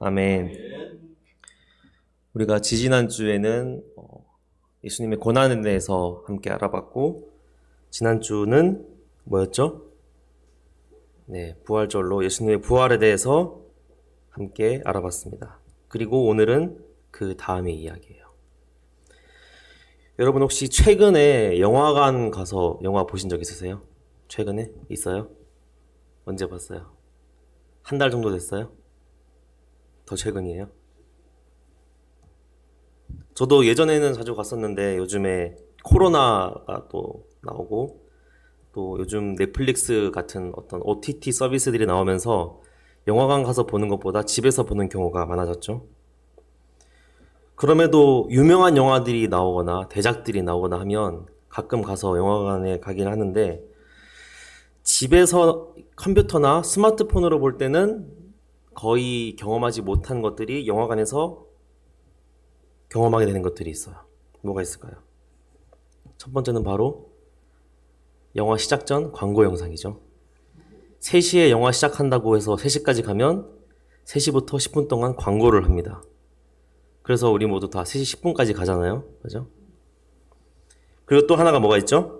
아멘. 우리가 지지난 주에는 어, 예수님의 고난에 대해서 함께 알아봤고, 지난 주는 뭐였죠? 네, 부활절로 예수님의 부활에 대해서 함께 알아봤습니다. 그리고 오늘은 그 다음의 이야기예요. 여러분 혹시 최근에 영화관 가서 영화 보신 적 있으세요? 최근에 있어요? 언제 봤어요? 한 달 정도 됐어요? 더 최근이에요? 저도 예전에는 자주 갔었는데 요즘에 코로나가 또 나오고 또 요즘 넷플릭스 같은 어떤 OTT 서비스들이 나오면서 영화관 가서 보는 것보다 집에서 보는 경우가 많아졌죠. 그럼에도 유명한 영화들이 나오거나 대작들이 나오거나 하면 가끔 가서 영화관에 가긴 하는데 집에서 컴퓨터나 스마트폰으로 볼 때는 거의 경험하지 못한 것들이 영화관에서 경험하게 되는 것들이 있어요. 뭐가 있을까요? 첫 번째는 바로 영화 시작 전 광고 영상이죠. 3시에 영화 시작한다고 해서 3시까지 가면 3시부터 10분 동안 광고를 합니다. 그래서 우리 모두 다 3시 10분까지 가잖아요. 그죠? 그리고 또 하나가 뭐가 있죠?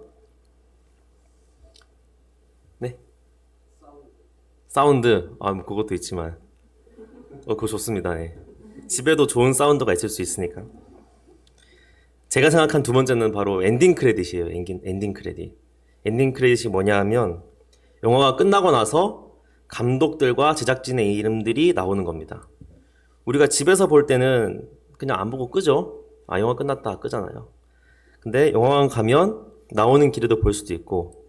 사운드. 아, 뭐 그것도 있지만. 어, 그거 좋습니다. 예. 집에도 좋은 사운드가 있을 수 있으니까. 제가 생각한 두 번째는 바로 엔딩 크레딧이에요. 엔딩, 엔딩 크레딧. 엔딩 크레딧이 뭐냐 하면 영화가 끝나고 나서 감독들과 제작진의 이름들이 나오는 겁니다. 우리가 집에서 볼 때는 그냥 안 보고 끄죠. 아, 영화 끝났다. 끄잖아요. 근데 영화관 가면 나오는 길에도 볼 수도 있고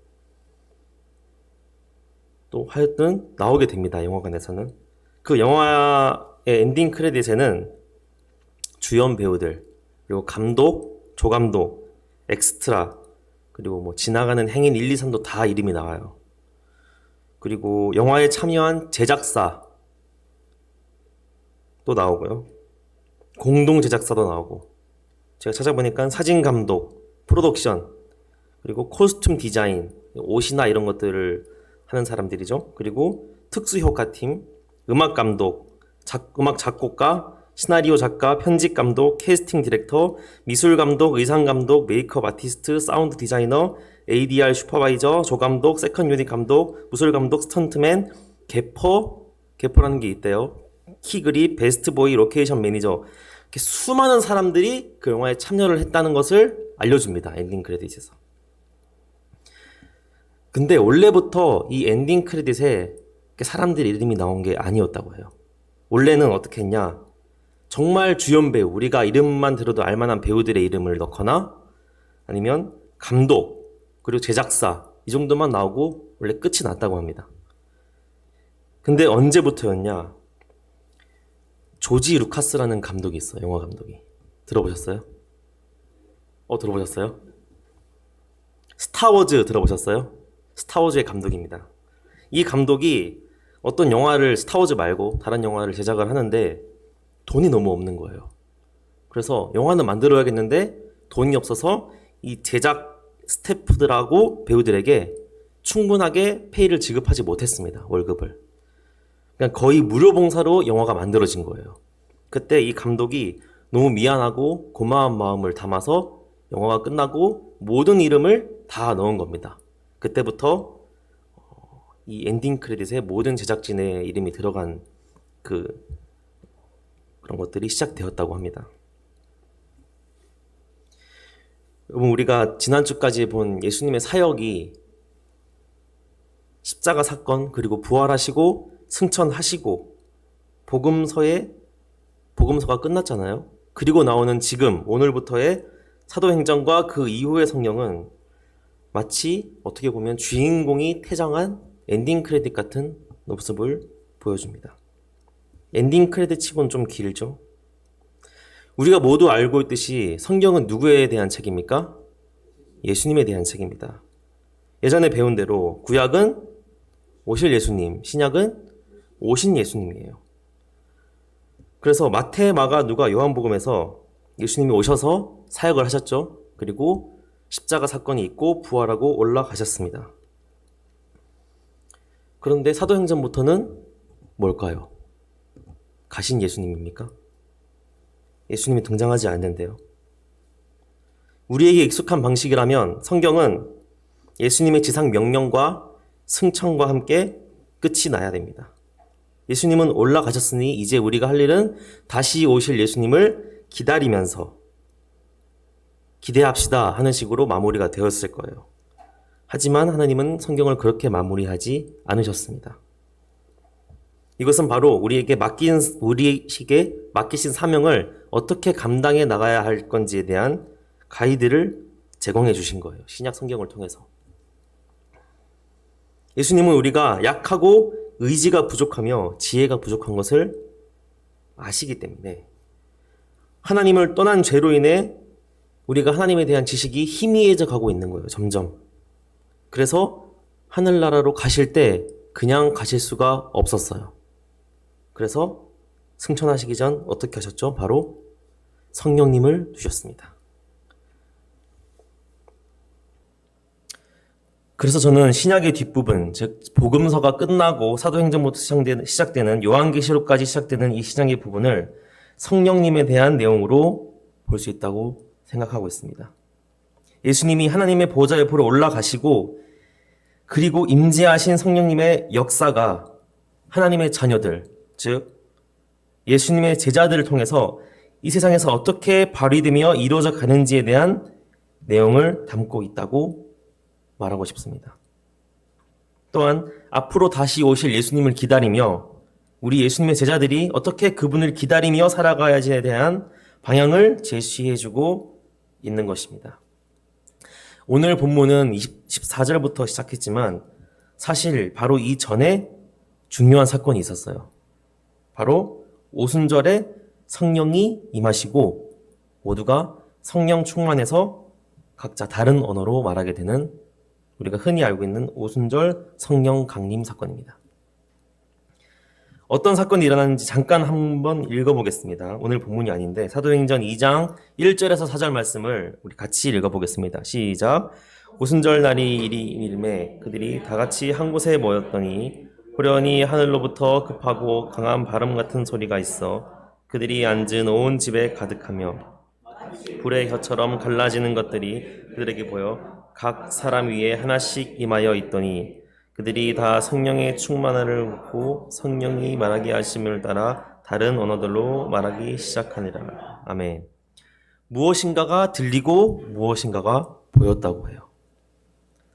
또 하여튼 나오게 됩니다. 영화관에서는. 그 영화의 엔딩 크레딧에는 주연 배우들, 그리고 감독, 조감독, 엑스트라, 그리고 뭐 지나가는 행인 1, 2, 3도 다 이름이 나와요. 그리고 영화에 참여한 제작사 또 나오고요. 공동 제작사도 나오고. 제가 찾아보니까 사진 감독, 프로덕션, 그리고 코스튬 디자인, 옷이나 이런 것들을 하는 사람들이죠. 그리고 특수 효과팀, 음악 감독, 작, 음악 작곡가, 시나리오 작가, 편집 감독, 캐스팅 디렉터, 미술 감독, 의상 감독, 메이크업 아티스트, 사운드 디자이너, ADR 슈퍼바이저, 조감독, 세컨 유닛 감독, 무술 감독, 스턴트맨, 개퍼, 개퍼라는 게 있대요. 키그립, 베스트 보이, 로케이션 매니저. 이렇게 수많은 사람들이 그 영화에 참여를 했다는 것을 알려줍니다. 엔딩 크레딧에서. 근데 원래부터 이 엔딩 크레딧에 사람들 이름이 나온 게 아니었다고 해요. 원래는 어떻게 했냐? 정말 주연 배우, 우리가 이름만 들어도 알만한 배우들의 이름을 넣거나 아니면 감독, 그리고 제작사, 이 정도만 나오고 원래 끝이 났다고 합니다. 근데 언제부터였냐? 조지 루카스라는 감독이 있어요. 영화 감독이. 들어보셨어요? 어, 들어보셨어요? 스타워즈 들어보셨어요? 스타워즈의 감독입니다. 이 감독이 어떤 영화를 스타워즈 말고 다른 영화를 제작을 하는데 돈이 너무 없는 거예요. 그래서 영화는 만들어야겠는데 돈이 없어서 이 제작 스태프들하고 배우들에게 충분하게 페이를 지급하지 못했습니다. 월급을. 그냥 거의 무료 봉사로 영화가 만들어진 거예요. 그때 이 감독이 너무 미안하고 고마운 마음을 담아서 영화가 끝나고 모든 이름을 다 넣은 겁니다. 그때부터 어, 이 엔딩 크레딧에 모든 제작진의 이름이 들어간 그 그런 것들이 시작되었다고 합니다. 여러분 우리가 지난주까지 본 예수님의 사역이 십자가 사건 그리고 부활하시고 승천하시고 복음서에 복음서가 끝났잖아요. 그리고 나오는 지금 오늘부터의 사도행전과 그 이후의 성경은 마치 어떻게 보면 주인공이 퇴장한 엔딩 크레딧 같은 모습을 보여줍니다. 엔딩 크레딧 치곤 좀 길죠? 우리가 모두 알고 있듯이 성경은 누구에 대한 책입니까? 예수님에 대한 책입니다. 예전에 배운 대로 구약은 오실 예수님, 신약은 오신 예수님이에요. 그래서 마태, 마가, 누가, 요한복음에서 예수님이 오셔서 사역을 하셨죠. 그리고 십자가 사건이 있고 부활하고 올라가셨습니다. 그런데 사도행전부터는 뭘까요? 가신 예수님입니까? 예수님이 등장하지 않는데요. 우리에게 익숙한 방식이라면 성경은 예수님의 지상 명령과 승천과 함께 끝이 나야 됩니다. 예수님은 올라가셨으니 이제 우리가 할 일은 다시 오실 예수님을 기다리면서 기대합시다 하는 식으로 마무리가 되었을 거예요. 하지만 하나님은 성경을 그렇게 마무리하지 않으셨습니다. 이것은 바로 우리에게 맡긴 우리에게 맡기신 사명을 어떻게 감당해 나가야 할 건지에 대한 가이드를 제공해 주신 거예요. 신약 성경을 통해서. 예수님은 우리가 약하고 의지가 부족하며 지혜가 부족한 것을 아시기 때문에 하나님을 떠난 죄로 인해 우리가 하나님에 대한 지식이 희미해져 가고 있는 거예요. 점점. 그래서 하늘나라로 가실 때 그냥 가실 수가 없었어요. 그래서 승천하시기 전 어떻게 하셨죠? 바로 성령님을 주셨습니다. 그래서 저는 신약의 뒷부분, 즉 복음서가 끝나고 사도행전부터 시작되는, 요한계시록까지 시작되는 이 신약의 부분을 성령님에 대한 내용으로 볼 수 있다고 생각하고 있습니다. 예수님이 하나님의 보좌 옆으로 올라가시고 그리고 임재하신 성령님의 역사가 하나님의 자녀들, 즉 예수님의 제자들을 통해서 이 세상에서 어떻게 발휘되며 이루어져 가는지에 대한 내용을 담고 있다고 말하고 싶습니다. 또한 앞으로 다시 오실 예수님을 기다리며 우리 예수님의 제자들이 어떻게 그분을 기다리며 살아가야지에 대한 방향을 제시해주고 있는 것입니다. 오늘 본문은 24절부터 시작했지만 사실 바로 이 전에 중요한 사건이 있었어요. 바로 오순절에 성령이 임하시고 모두가 성령 충만해서 각자 다른 언어로 말하게 되는 우리가 흔히 알고 있는 오순절 성령 강림 사건입니다. 어떤 사건이 일어났는지 잠깐 한번 읽어보겠습니다. 오늘 본문이 아닌데 사도행전 2장 1절에서 4절 말씀을 우리 같이 읽어보겠습니다. 시작. 오순절 날이 이리 일매 그들이 다 같이 한 곳에 모였더니 호련히 하늘로부터 급하고 강한 바람 같은 소리가 있어 그들이 앉은 온 집에 가득하며 불의 혀처럼 갈라지는 것들이 그들에게 보여 각 사람 위에 하나씩 임하여 있더니 그들이 다 성령의 충만함을 받고 성령이 말하게 하심을 따라 다른 언어들로 말하기 시작하니라. 아멘. 무엇인가가 들리고 무엇인가가 보였다고 해요.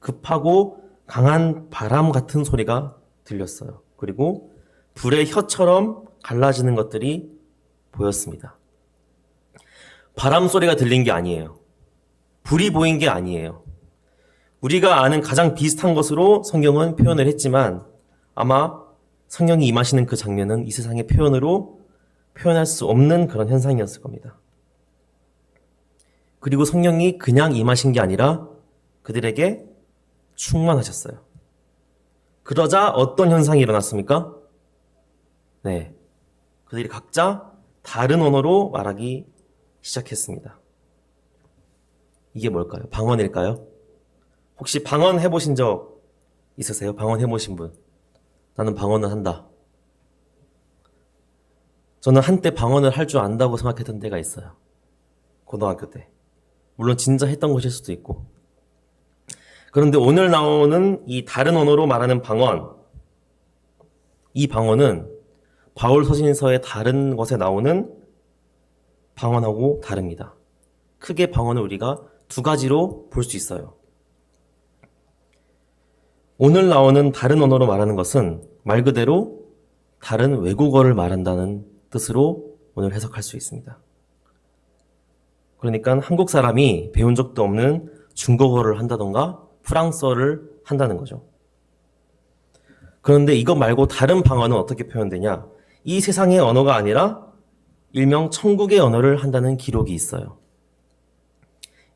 급하고 강한 바람 같은 소리가 들렸어요. 그리고 불의 혀처럼 갈라지는 것들이 보였습니다. 바람 소리가 들린 게 아니에요. 불이 보인 게 아니에요. 우리가 아는 가장 비슷한 것으로 성경은 표현을 했지만 아마 성령이 임하시는 그 장면은 이 세상의 표현으로 표현할 수 없는 그런 현상이었을 겁니다. 그리고 성령이 그냥 임하신 게 아니라 그들에게 충만하셨어요. 그러자 어떤 현상이 일어났습니까? 네. 그들이 각자 다른 언어로 말하기 시작했습니다. 이게 뭘까요? 방언일까요? 혹시 방언 해보신 적 있으세요? 방언 해보신 분? 나는 방언을 한다. 저는 한때 방언을 할 줄 안다고 생각했던 때가 있어요. 고등학교 때. 물론 진짜 했던 것일 수도 있고. 그런데 오늘 나오는 이 다른 언어로 말하는 방언, 이 방언은 바울 서신서의 다른 것에 나오는 방언하고 다릅니다. 크게 방언을 우리가 두 가지로 볼 수 있어요. 오늘 나오는 다른 언어로 말하는 것은 말 그대로 다른 외국어를 말한다는 뜻으로 오늘 해석할 수 있습니다. 그러니까 한국 사람이 배운 적도 없는 중국어를 한다던가 프랑스어를 한다는 거죠. 그런데 이것 말고 다른 방언은 어떻게 표현되냐? 이 세상의 언어가 아니라 일명 천국의 언어를 한다는 기록이 있어요.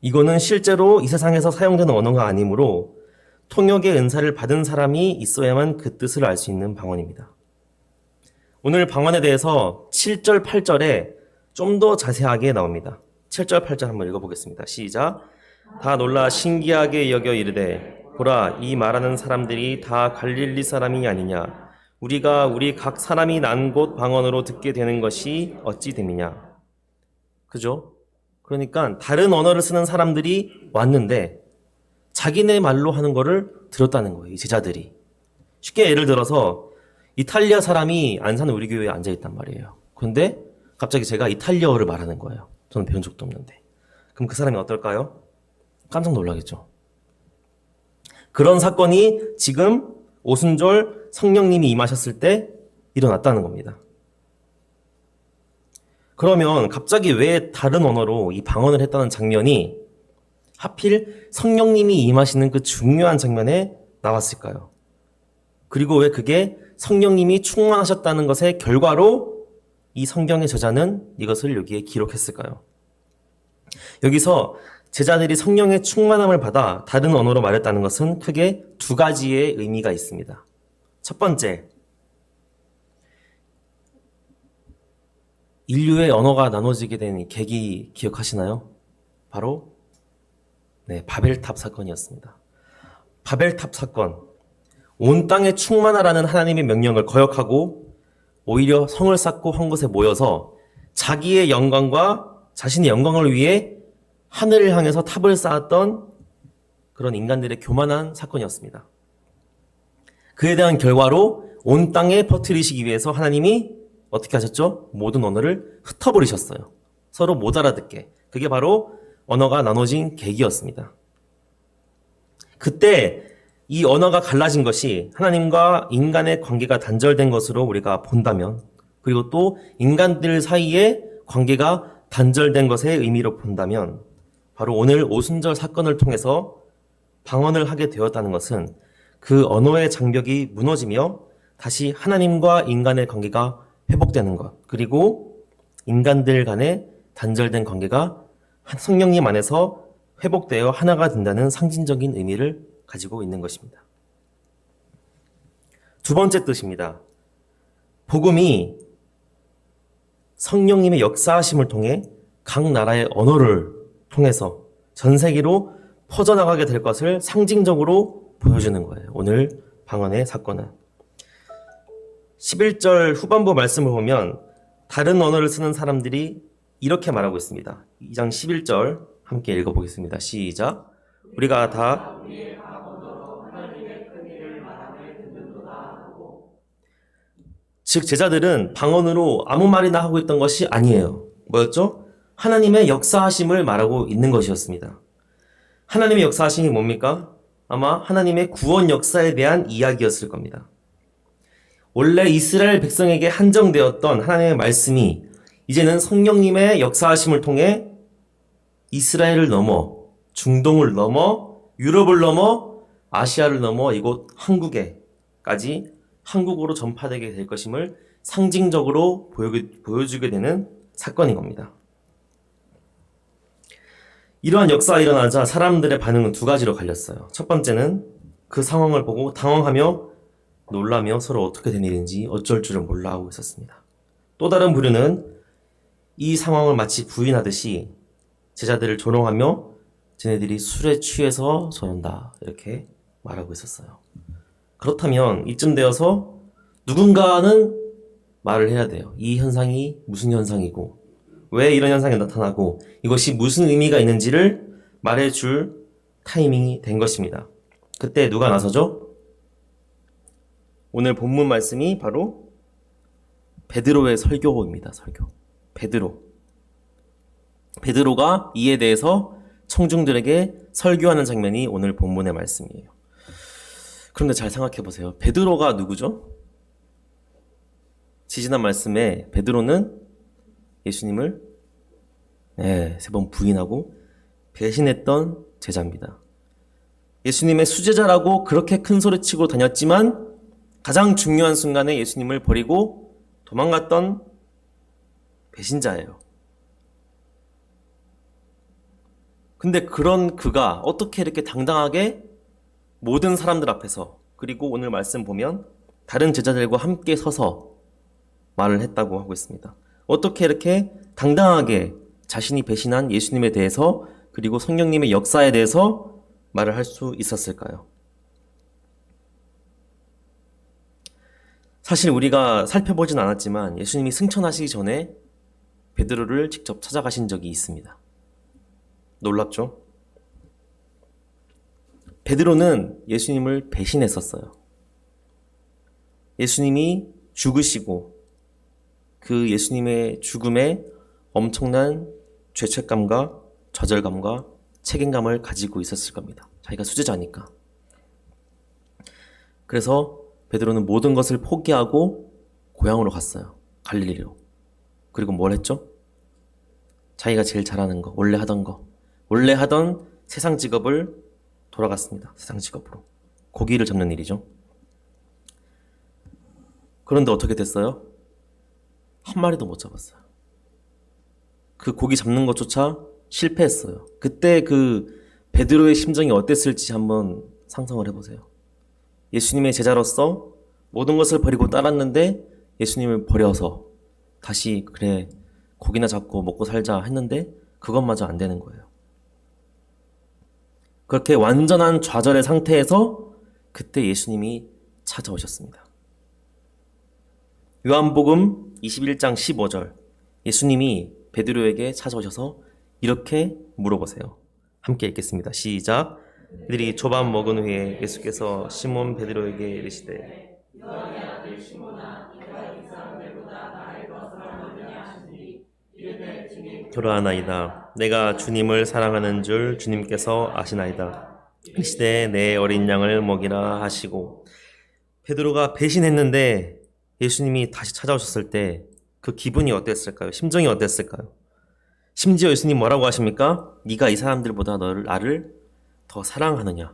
이거는 실제로 이 세상에서 사용되는 언어가 아니므로 통역의 은사를 받은 사람이 있어야만 그 뜻을 알 수 있는 방언입니다. 오늘 방언에 대해서 7절, 8절에 좀 더 자세하게 나옵니다. 7절, 8절 한번 읽어보겠습니다. 시작. 다 놀라 신기하게 여겨 이르되 보라 이 말하는 사람들이 다 갈릴리 사람이 아니냐 우리가 우리 각 사람이 난 곳 방언으로 듣게 되는 것이 어찌 됨이냐. 그죠? 그러니까 다른 언어를 쓰는 사람들이 왔는데 자기네 말로 하는 거를 들었다는 거예요. 이 제자들이. 쉽게 예를 들어서 이탈리아 사람이 안 사는 우리 교회에 앉아 있단 말이에요. 근데 갑자기 제가 이탈리아어를 말하는 거예요. 저는 배운 적도 없는데. 그럼 그 사람이 어떨까요? 깜짝 놀라겠죠. 그런 사건이 지금 오순절 성령님이 임하셨을 때 일어났다는 겁니다. 그러면 갑자기 왜 다른 언어로 이 방언을 했다는 장면이 하필 성령님이 임하시는 그 중요한 장면에 나왔을까요? 그리고 왜 그게 성령님이 충만하셨다는 것의 결과로 이 성경의 저자는 이것을 여기에 기록했을까요? 여기서 제자들이 성령의 충만함을 받아 다른 언어로 말했다는 것은 크게 두 가지의 의미가 있습니다. 첫 번째, 인류의 언어가 나눠지게 된이 계기 기억하시나요? 바로 네, 바벨탑 사건이었습니다. 바벨탑 사건. 온 땅에 충만하라는 하나님의 명령을 거역하고 오히려 성을 쌓고 한 곳에 모여서 자기의 영광과 자신의 영광을 위해 하늘을 향해서 탑을 쌓았던 그런 인간들의 교만한 사건이었습니다. 그에 대한 결과로 온 땅에 퍼뜨리시기 위해서 하나님이 어떻게 하셨죠? 모든 언어를 흩어버리셨어요. 서로 못 알아듣게. 그게 바로 언어가 나눠진 계기였습니다. 그때 이 언어가 갈라진 것이 하나님과 인간의 관계가 단절된 것으로 우리가 본다면, 그리고 또 인간들 사이에 관계가 단절된 것의 의미로 본다면, 바로 오늘 오순절 사건을 통해서 방언을 하게 되었다는 것은 그 언어의 장벽이 무너지며 다시 하나님과 인간의 관계가 회복되는 것, 그리고 인간들 간의 단절된 관계가 성령님 안에서 회복되어 하나가 된다는 상징적인 의미를 가지고 있는 것입니다. 두 번째 뜻입니다. 복음이 성령님의 역사하심을 통해 각 나라의 언어를 통해서 전 세계로 퍼져나가게 될 것을 상징적으로 보여주는 거예요. 오늘 방언의 사건은. 11절 후반부 말씀을 보면 다른 언어를 쓰는 사람들이 이렇게 말하고 있습니다. 2장 11절 함께 읽어보겠습니다. 시작. 우리가 다 즉 제자들은 방언으로 아무 말이나 하고 있던 것이 아니에요. 뭐였죠? 하나님의 역사하심을 말하고 있는 것이었습니다. 하나님의 역사하심이 뭡니까? 아마 하나님의 구원 역사에 대한 이야기였을 겁니다. 원래 이스라엘 백성에게 한정되었던 하나님의 말씀이 이제는 성령님의 역사하심을 통해 이스라엘을 넘어 중동을 넘어 유럽을 넘어 아시아를 넘어 이곳 한국에까지 한국으로 전파되게 될 것임을 상징적으로 보여주게 되는 사건인 겁니다. 이러한 역사가 일어나자 사람들의 반응은 두 가지로 갈렸어요. 첫 번째는 그 상황을 보고 당황하며 놀라며 서로 어떻게 된 일인지 어쩔 줄을 몰라 하고 있었습니다. 또 다른 부류는 이 상황을 마치 부인하듯이 제자들을 조롱하며 쟤네들이 술에 취해서 저런다 이렇게 말하고 있었어요. 그렇다면 이쯤 되어서 누군가는 말을 해야 돼요. 이 현상이 무슨 현상이고 왜 이런 현상이 나타나고 이것이 무슨 의미가 있는지를 말해줄 타이밍이 된 것입니다. 그때 누가 나서죠? 오늘 본문 말씀이 바로 베드로의 설교입니다. 설교. 베드로. 베드로가 이에 대해서 청중들에게 설교하는 장면이 오늘 본문의 말씀이에요. 그런데 잘 생각해 보세요. 베드로가 누구죠? 지지난 말씀에 베드로는 예수님을 네, 세번 부인하고 배신했던 제자입니다. 예수님의 수제자라고 그렇게 큰 소리치고 다녔지만 가장 중요한 순간에 예수님을 버리고 도망갔던 배신자예요. 근데 그런 그가 어떻게 이렇게 당당하게 모든 사람들 앞에서 그리고 오늘 말씀 보면 다른 제자들과 함께 서서 말을 했다고 하고 있습니다. 어떻게 이렇게 당당하게 자신이 배신한 예수님에 대해서 그리고 성령님의 역사에 대해서 말을 할 수 있었을까요? 사실 우리가 살펴보진 않았지만 예수님이 승천하시기 전에 베드로를 직접 찾아가신 적이 있습니다. 놀랍죠? 베드로는 예수님을 배신했었어요. 예수님이 죽으시고 그 예수님의 죽음에 엄청난 죄책감과 좌절감과 책임감을 가지고 있었을 겁니다. 자기가 수제자니까. 그래서 베드로는 모든 것을 포기하고 고향으로 갔어요. 갈릴리로. 그리고 뭘 했죠? 자기가 제일 잘하는 거, 원래 하던 거, 원래 하던 세상 직업을 돌아갔습니다. 세상 직업으로. 고기를 잡는 일이죠. 그런데 어떻게 됐어요? 한 마리도 못 잡았어요. 그 고기 잡는 것조차 실패했어요. 그때 그 베드로의 심정이 어땠을지 한번 상상을 해보세요. 예수님의 제자로서 모든 것을 버리고 따랐는데 예수님을 버려서 다시 그래 고기나 잡고 먹고 살자 했는데 그것마저 안 되는 거예요. 그렇게 완전한 좌절의 상태에서 그때 예수님이 찾아오셨습니다. 요한복음 21장 15절 예수님이 베드로에게 찾아오셔서 이렇게 물어보세요. 함께 읽겠습니다. 시작. 그들이 조반 먹은 후에 예수께서 시몬 베드로에게 이르시되 그러하나이다. 내가 주님을 사랑하는 줄 주님께서 아시나이다. 이 시대에 내 어린 양을 먹이라 하시고 베드로가 배신했는데 예수님이 다시 찾아오셨을 때 그 기분이 어땠을까요? 심정이 어땠을까요? 심지어 예수님 뭐라고 하십니까? 네가 이 사람들보다 너를 나를 더 사랑하느냐?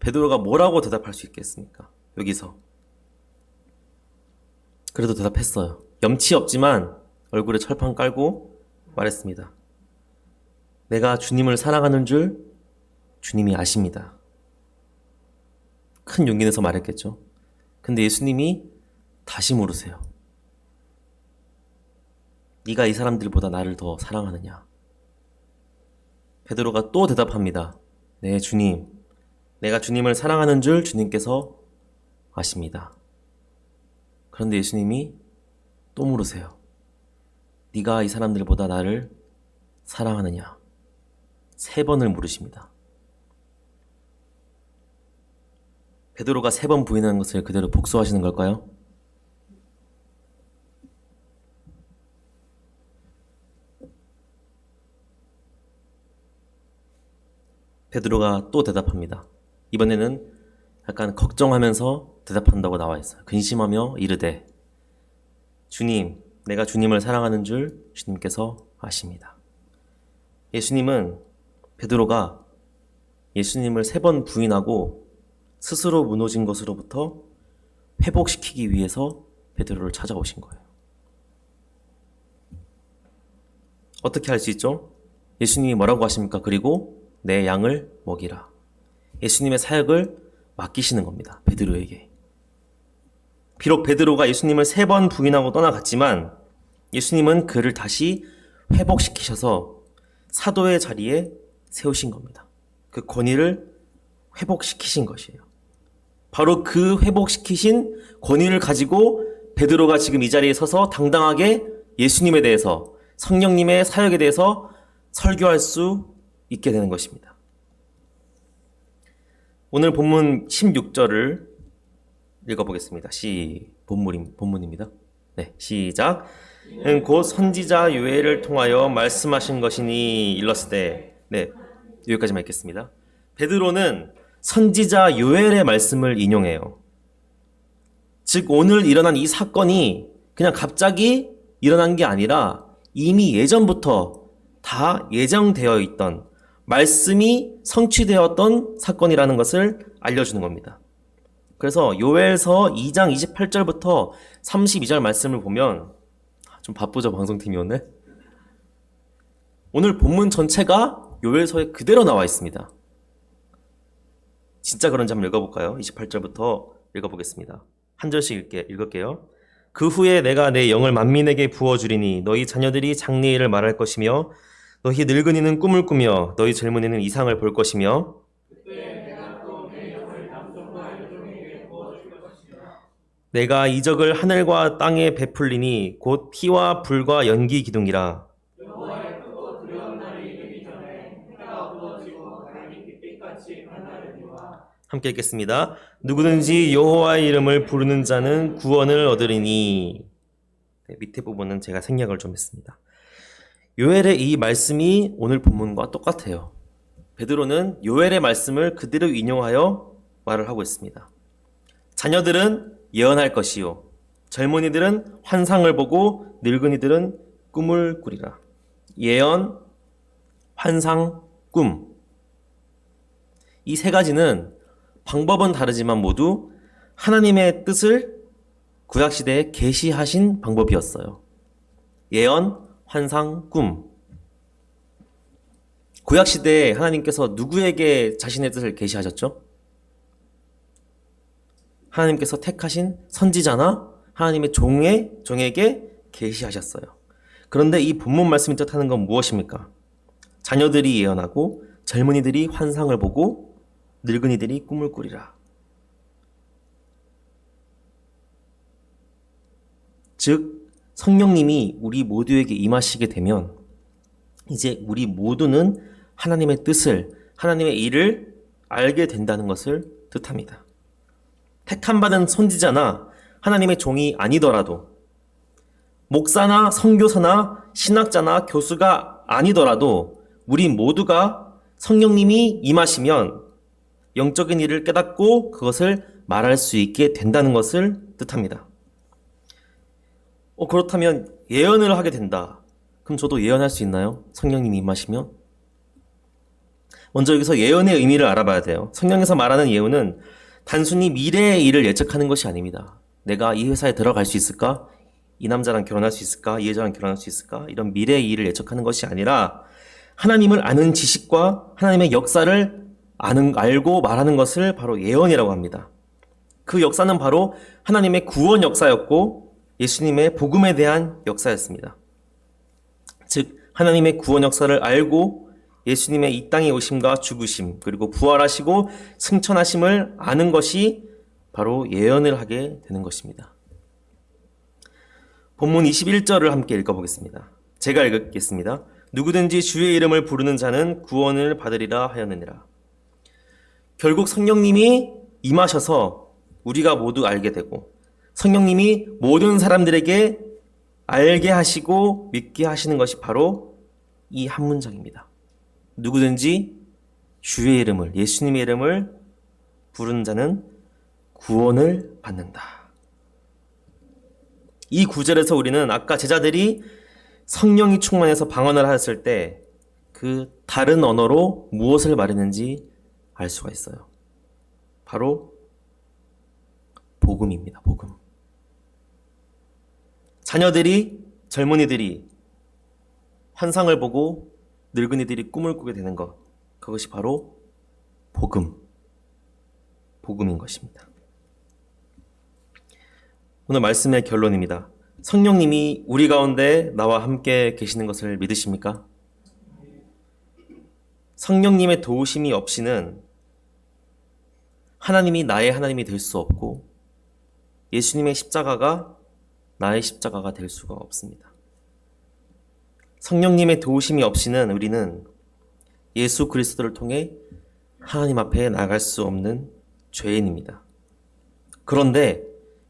베드로가 뭐라고 대답할 수 있겠습니까? 여기서 그래도 대답했어요. 염치 없지만 얼굴에 철판 깔고 말했습니다. 내가 주님을 사랑하는 줄 주님이 아십니다. 큰 용기 내서 말했겠죠. 근데 예수님이 다시 물으세요. 네가 이 사람들보다 나를 더 사랑하느냐? 베드로가 또 대답합니다. 네, 주님. 내가 주님을 사랑하는 줄 주님께서 아십니다. 그런데 예수님이 또 물으세요. 네가 이 사람들보다 나를 사랑하느냐? 세 번을 물으십니다. 베드로가 세 번 부인하는 것을 그대로 복수하시는 걸까요? 베드로가 또 대답합니다. 이번에는 약간 걱정하면서 대답한다고 나와 있어요. 근심하며 이르되 주님, 내가 주님을 사랑하는 줄 주님께서 아십니다. 예수님은 베드로가 예수님을 세 번 부인하고 스스로 무너진 것으로부터 회복시키기 위해서 베드로를 찾아오신 거예요. 어떻게 할 수 있죠? 예수님이 뭐라고 하십니까? 그리고 내 양을 먹이라. 예수님의 사역을 맡기시는 겁니다. 베드로에게. 비록 베드로가 예수님을 세 번 부인하고 떠나갔지만 예수님은 그를 다시 회복시키셔서 사도의 자리에 세우신 겁니다. 그 권위를 회복시키신 것이에요. 바로 그 회복시키신 권위를 가지고 베드로가 지금 이 자리에 서서 당당하게 예수님에 대해서 성령님의 사역에 대해서 설교할 수 있게 되는 것입니다. 오늘 본문 16절을 읽어보겠습니다. 시 본문임, 본문입니다. 네, 시작. 음, 곧 선지자 요엘을 통하여 말씀하신 것이니 일렀으되 네 여기까지만 읽겠습니다. 베드로는 선지자 요엘의 말씀을 인용해요. 즉 오늘 일어난 이 사건이 그냥 갑자기 일어난 게 아니라 이미 예전부터 다 예정되어 있던 말씀이 성취되었던 사건이라는 것을 알려주는 겁니다. 그래서 요엘서 2장 28절부터 32절 말씀을 보면 좀 바쁘죠 방송팀이 오늘 오늘 본문 전체가 요엘서에 그대로 나와 있습니다. 진짜 그런지 한번 읽어볼까요? 28절부터 읽어보겠습니다. 한 절씩 읽게, 읽을게요. 그 후에 내가 내 영을 만민에게 부어주리니 너희 자녀들이 장래일을 말할 것이며 너희 늙은이는 꿈을 꾸며 너희 젊은이는 이상을 볼 것이며 내가 이적을 하늘과 땅에 베풀리니 곧 피와 불과 연기 기둥이라. 함께 읽겠습니다. 누구든지 여호와의 이름을 부르는 자는 구원을 얻으리니. 네, 밑에 부분은 제가 생략을 좀 했습니다. 요엘의 이 말씀이 오늘 본문과 똑같아요. 베드로는 요엘의 말씀을 그대로 인용하여 말을 하고 있습니다. 자녀들은 예언할 것이요. 젊은이들은 환상을 보고 늙은이들은 꿈을 꾸리라. 예언, 환상, 꿈. 이 세 가지는 방법은 다르지만 모두 하나님의 뜻을 구약시대에 계시하신 방법이었어요. 예언, 환상, 꿈. 구약시대에 하나님께서 누구에게 자신의 뜻을 계시하셨죠? 하나님께서 택하신 선지자나 하나님의 종의 종에게 계시하셨어요. 그런데 이 본문 말씀이 뜻하는 건 무엇입니까? 자녀들이 예언하고 젊은이들이 환상을 보고 늙은이들이 꿈을 꾸리라. 즉 성령님이 우리 모두에게 임하시게 되면 이제 우리 모두는 하나님의 뜻을 하나님의 일을 알게 된다는 것을 뜻합니다. 택함 받은 선지자나 하나님의 종이 아니더라도 목사나 선교사나 신학자나 교수가 아니더라도 우리 모두가 성령님이 임하시면 영적인 일을 깨닫고 그것을 말할 수 있게 된다는 것을 뜻합니다. 어, 그렇다면 예언을 하게 된다. 그럼 저도 예언할 수 있나요? 성령님이 임하시면? 먼저 여기서 예언의 의미를 알아봐야 돼요. 성령에서 말하는 예언은 단순히 미래의 일을 예측하는 것이 아닙니다. 내가 이 회사에 들어갈 수 있을까? 이 남자랑 결혼할 수 있을까? 이 여자랑 결혼할 수 있을까? 이런 미래의 일을 예측하는 것이 아니라 하나님을 아는 지식과 하나님의 역사를 아는, 알고 말하는 것을 바로 예언이라고 합니다. 그 역사는 바로 하나님의 구원 역사였고 예수님의 복음에 대한 역사였습니다. 즉, 하나님의 구원 역사를 알고 예수님의 이 땅에 오심과 죽으심, 그리고 부활하시고 승천하심을 아는 것이 바로 예언을 하게 되는 것입니다. 본문 21절을 함께 읽어보겠습니다. 제가 읽겠습니다. 누구든지 주의 이름을 부르는 자는 구원을 받으리라 하였느니라. 결국 성령님이 임하셔서 우리가 모두 알게 되고 성령님이 모든 사람들에게 알게 하시고 믿게 하시는 것이 바로 이 한 문장입니다. 누구든지 주의 이름을 예수님의 이름을 부른 자는 구원을 받는다. 이 구절에서 우리는 아까 제자들이 성령이 충만해서 방언을 하였을 때 그 다른 언어로 무엇을 말했는지 알 수가 있어요. 바로 복음입니다. 복음. 자녀들이 젊은이들이 환상을 보고 늙은이들이 꿈을 꾸게 되는 것. 그것이 바로 복음. 복음인 것입니다. 오늘 말씀의 결론입니다. 성령님이 우리 가운데 나와 함께 계시는 것을 믿으십니까? 성령님의 도우심이 없이는 하나님이 나의 하나님이 될 수 없고 예수님의 십자가가 나의 십자가가 될 수가 없습니다. 성령님의 도우심이 없이는 우리는 예수 그리스도를 통해 하나님 앞에 나갈 수 없는 죄인입니다. 그런데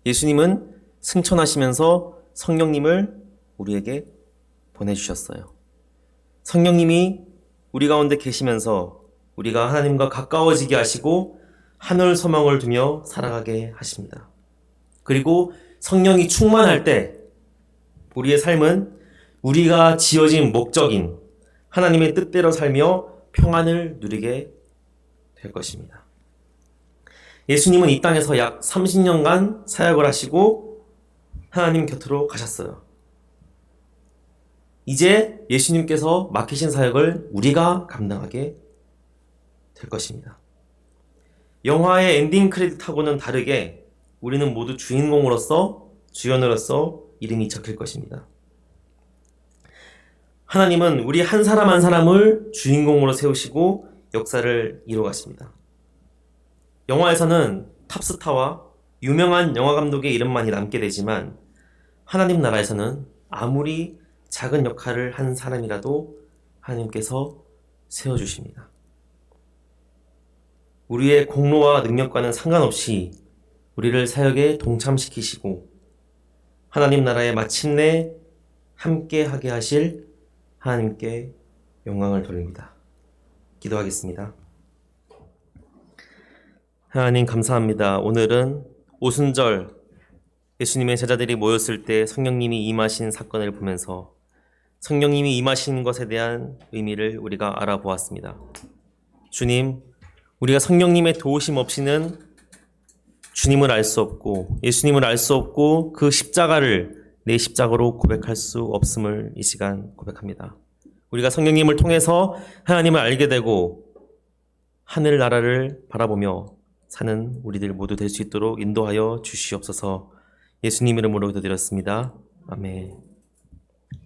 예수님은 승천하시면서 성령님을 우리에게 보내주셨어요. 성령님이 우리 가운데 계시면서 우리가 하나님과 가까워지게 하시고 하늘 소망을 두며 살아가게 하십니다. 그리고 성령이 충만할 때 우리의 삶은 우리가 지어진 목적인 하나님의 뜻대로 살며 평안을 누리게 될 것입니다. 예수님은 이 땅에서 약 30년간 사역을 하시고 하나님 곁으로 가셨어요. 이제 예수님께서 맡기신 사역을 우리가 감당하게 될 것입니다. 영화의 엔딩 크레딧하고는 다르게 우리는 모두 주인공으로서 주연으로서 이름이 적힐 것입니다. 하나님은 우리 한 사람 한 사람을 주인공으로 세우시고 역사를 이루어가십니다. 영화에서는 탑스타와 유명한 영화 감독의 이름만이 남게 되지만 하나님 나라에서는 아무리 작은 역할을 한 사람이라도 하나님께서 세워주십니다. 우리의 공로와 능력과는 상관없이 우리를 사역에 동참시키시고 하나님 나라에 마침내 함께 하게 하실 하나님께 영광을 돌립니다. 기도하겠습니다. 하나님 감사합니다. 오늘은 오순절 예수님의 제자들이 모였을 때 성령님이 임하신 사건을 보면서 성령님이 임하신 것에 대한 의미를 우리가 알아보았습니다. 주님, 우리가 성령님의 도우심 없이는 주님을 알 수 없고 예수님을 알 수 없고 그 십자가를 내 십자가로 고백할 수 없음을 이 시간 고백합니다. 우리가 성령님을 통해서 하나님을 알게 되고 하늘 나라를 바라보며 사는 우리들 모두 될 수 있도록 인도하여 주시옵소서 예수님 이름으로 기도드렸습니다. 아멘.